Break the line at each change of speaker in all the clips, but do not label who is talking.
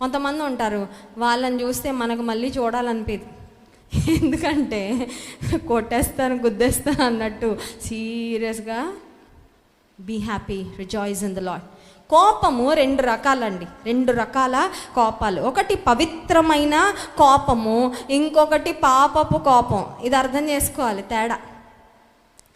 కొంతమంది ఉంటారు వాళ్ళని చూస్తే మనకు మళ్ళీ చూడాలనిపేది. ఎందుకంటే కొట్టేస్తాను గుద్దేస్తాను అన్నట్టు సీరియస్గా be happy rejoice in the Lord కోపము రెండు రకాలండి. రెండు రకాల కోపాలు. ఒకటి పవిత్రమైన కోపము ఇంకొకటి పాపపు కోపం. ఇది అర్థం చేసుకోవాలి తేడా.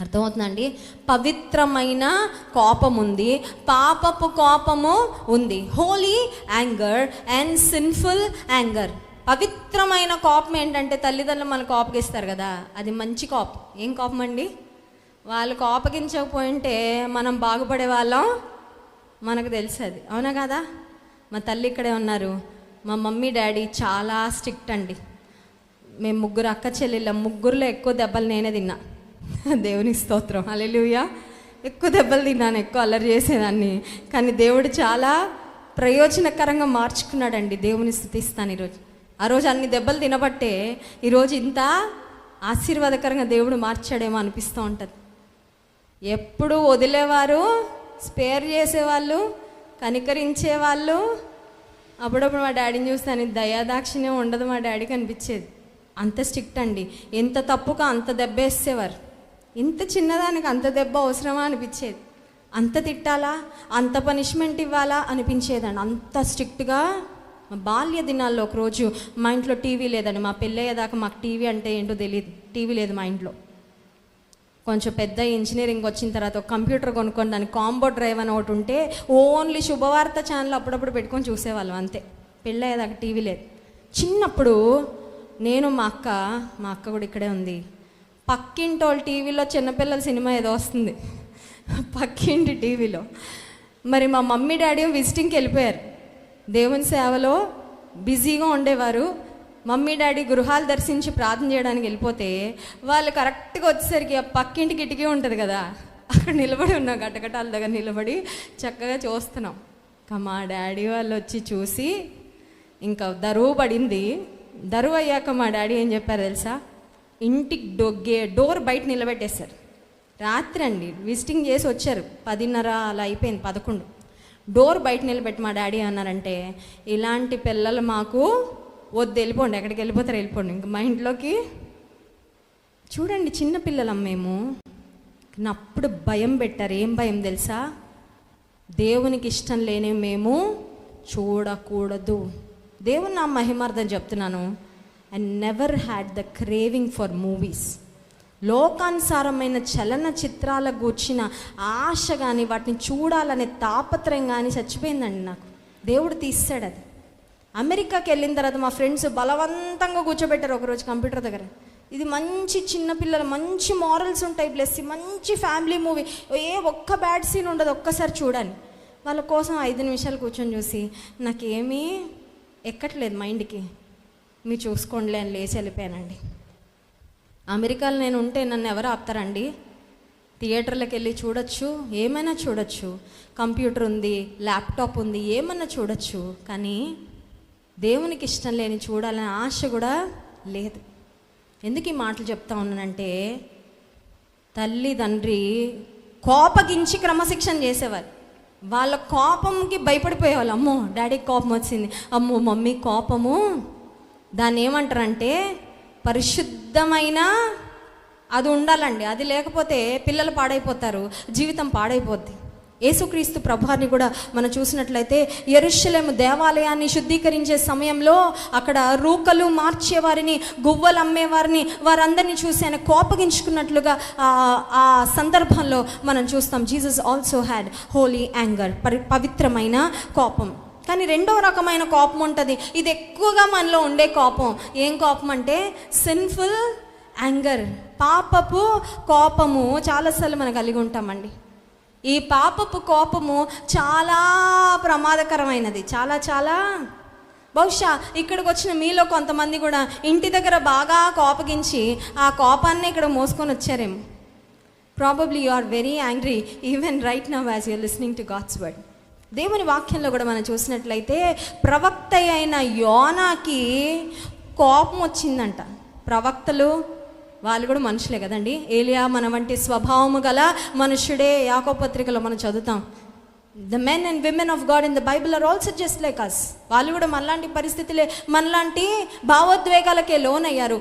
అర్థమవుతుందండి? పవిత్రమైన కోపం ఉంది పాపపు కోపము ఉంది. Holy anger and sinful anger. పవిత్రమైన కోపం ఏంటంటే తల్లిదండ్రులు మనకు కోపగిస్తారు కదా? అది మంచి కోపం. ఏం కోపం అండి వాళ్ళు కోపగించకపోయింటే మనం బాగుపడే వాళ్ళం? మనకు తెలుసు అది అవునా కదా? మా తల్లి ఇక్కడే ఉన్నారు. మా మమ్మీ డాడీ చాలా స్ట్రిక్ట్ అండి. మేము ముగ్గురు అక్క చెల్లెళ్ళం. ముగ్గురులో ఎక్కువ దెబ్బలు నేనే తిన్నా. దేవుని స్తోత్రం. అలెలుయా ఎక్కువ దెబ్బలు తిన్నాను ఎక్కువ అల్లరి చేసేదాన్ని. కానీ దేవుడు చాలా ప్రయోజనకరంగా మార్చుకున్నాడండి. దేవుని స్థుతిస్తాను ఈరోజు. ఆ రోజు అన్ని దెబ్బలు తినబట్టే ఈరోజు ఇంత ఆశీర్వాదకరంగా దేవుడు మార్చాడేమో అనిపిస్తూ ఉంటుంది. ఎప్పుడు వదిలేవారు స్పేర్ చేసేవాళ్ళు కనికరించేవాళ్ళు. అప్పుడప్పుడు మా డాడీని చూస్తాను దయాదాక్షిణ్యం ఉండదు మా డాడీకి అనిపించేది. అంత స్ట్రిక్ట్ అండి. ఎంత తప్పుగా అంత దెబ్బ వేసేవారు ఇంత చిన్నదానికి అంత దెబ్బ అవసరమా అనిపించేది. అంత తిట్టాలా? అంత పనిష్మెంట్ ఇవ్వాలా అనిపించేదండి. అంత స్ట్రిక్ట్గా బాల్య దినాల్లో ఒకరోజు మా ఇంట్లో టీవీ లేదండి. మా పెళ్ళయ్యేదాకా మాకు టీవీ అంటే ఏంటో తెలియదు. టీవీ లేదు మా ఇంట్లో. కొంచెం పెద్ద ఇంజనీరింగ్ వచ్చిన తర్వాత ఒక కంప్యూటర్ కొనుక్కొని దాని కాంబో డ్రైవ్ అని ఒకటి ఉంటే ఓన్లీ శుభవార్త ఛానల్ అప్పుడప్పుడు పెట్టుకొని చూసేవాళ్ళం అంతే. పెళ్ళయ్యేదాకా టీవీ లేదు. చిన్నప్పుడు నేను మా అక్క మా అక్క కూడా ఇక్కడే ఉంది. పక్కింటి వాళ్ళు టీవీలో చిన్నపిల్లల సినిమా ఏదో వస్తుంది. పక్కింటి టీవీలో. మరి మా మమ్మీ డాడీ విజిటింగ్కి వెళ్ళిపోయారు. దేవుని సేవలో బిజీగా ఉండేవారు. మమ్మీ డాడీ గృహాలు దర్శించి ప్రార్థన చేయడానికి వెళ్ళిపోతే వాళ్ళు కరెక్ట్గా వచ్చేసరికి ఆ పక్కింటి కిటికీ ఉంటుంది కదా అక్కడ నిలబడి ఉన్నాం గట్టగట్టాల దగ్గర నిలబడి చక్కగా చూస్తున్నాం. ఇంకా మా డాడీ వాళ్ళు వచ్చి చూసి ఇంకా దరువు పడింది. దరువు అయ్యాక మా డాడీ ఏం చెప్పారు తెలుసా? ఇంటికి డొగ్గే డోర్ బయట నిలబెట్టేశారు. రాత్రి అండి విజిటింగ్ చేసి వచ్చారు. పదిన్నర అలా అయిపోయింది పదకొండు. డోర్ బయట నిలబెట్టి మా డాడీ అన్నారంటే ఇలాంటి పిల్లలు మాకు వద్దు వెళ్ళిపోండి ఎక్కడికి వెళ్ళిపోతారు వెళ్ళిపోండి. ఇంక మా ఇంట్లోకి చూడండి చిన్న పిల్లలం మేము. అప్పుడు భయం పెట్టారు. ఏం భయం తెలుసా? దేవునికి ఇష్టం లేని మేము చూడకూడదు. దేవుని నా మహిమార్థం చెప్తున్నాను. And never had the craving for movies లోకానుసారమైన చలన చిత్రాల గూర్చిన ఆశ కానీ వాటిని చూడాలనే తాపత్రయం కానీ చచ్చిపోయిందండి నాకు. దేవుడు తీస్తాడు అది. అమెరికాకి వెళ్ళిన తర్వాత మా ఫ్రెండ్స్ బలవంతంగా కూర్చోబెట్టారు ఒకరోజు కంప్యూటర్ దగ్గర. ఇది మంచి చిన్నపిల్లలు మంచి మారల్స్ ఉంటాయి ప్లస్ మంచి ఫ్యామిలీ మూవీ ఏ ఒక్క బ్యాడ్ సీన్ ఉండదు ఒక్కసారి చూడండి వాళ్ళ కోసం ఐదు నిమిషాలు కూర్చొని చూసి నాకేమీ ఎక్కట్లేదు మైండ్కి మీరు చూసుకోండిలే అని లేచి వెళ్ళిపోయానండి. అమెరికాలో నేను ఉంటే నన్ను ఎవరు ఆపుతారండి? థియేటర్లకు వెళ్ళి చూడొచ్చు ఏమైనా చూడొచ్చు. కంప్యూటర్ ఉంది ల్యాప్టాప్ ఉంది ఏమన్నా చూడొచ్చు. కానీ దేవునికి ఇష్టం లేని చూడాలనే ఆశ కూడా లేదు. ఎందుకు ఈ మాటలు చెప్తా ఉన్నానంటే తల్లి తండ్రి కోపగించి క్రమశిక్షణ చేసేవారు. వాళ్ళ కోపంకి భయపడిపోయేవాళ్ళు. అమ్మో డాడీకి కోపం వచ్చింది. అమ్మో మమ్మీ కోపము దాన్ని ఏమంటారంటే పరిశుద్ధమైన అది ఉండాలండి. అది లేకపోతే పిల్లలు పాడైపోతారు జీవితం పాడైపోద్ది. యేసుక్రీస్తు ప్రభాని కూడా మనం చూసినట్లయితే ఎరుషలేము దేవాలయాన్ని శుద్ధీకరించే సమయంలో అక్కడ రూకలు మార్చేవారిని గువ్వలు అమ్మేవారిని వారందరినీ చూసి ఆయన కోపగించుకున్నట్లుగా ఆ- ఆ సందర్భంలో మనం చూస్తాం. Jesus also had holy anger పరి పవిత్రమైన కోపం. కానీ రెండో రకమైన కోపం ఉంటుంది. ఇది ఎక్కువగా మనలో ఉండే కోపం. ఏం కోపం అంటే సిన్ఫుల్ యాంగర్ పాపపు కోపము చాలాసార్లు మనం కలిగి ఉంటామండి. ఈ పాపపు కోపము చాలా ప్రమాదకరమైనది. చాలా చాలా. బహుశా ఇక్కడికి వచ్చిన మీలో కొంతమంది కూడా ఇంటి దగ్గర బాగా కోపగించి ఆ కోపాన్ని ఇక్కడ మోసుకొని వచ్చారేమో. Probably you are very angry even right now as you're listening to God's word దేవుని వాక్యంలో కూడా మనం చూసినట్లయితే ప్రవక్త అయిన యోనాకి కోపం వచ్చిందంట. ప్రవక్తలు వాళ్ళు కూడా మనుషులే కదండి. ఏలియా మన వంటి స్వభావము గల మనుషుడే యాకోపత్రికలో మనం చదువుతాం. The men and women of God in the Bible are also just like us వాళ్ళు కూడా మనలాంటి పరిస్థితులే మనలాంటి భావోద్వేగాలకే లోనయ్యారు.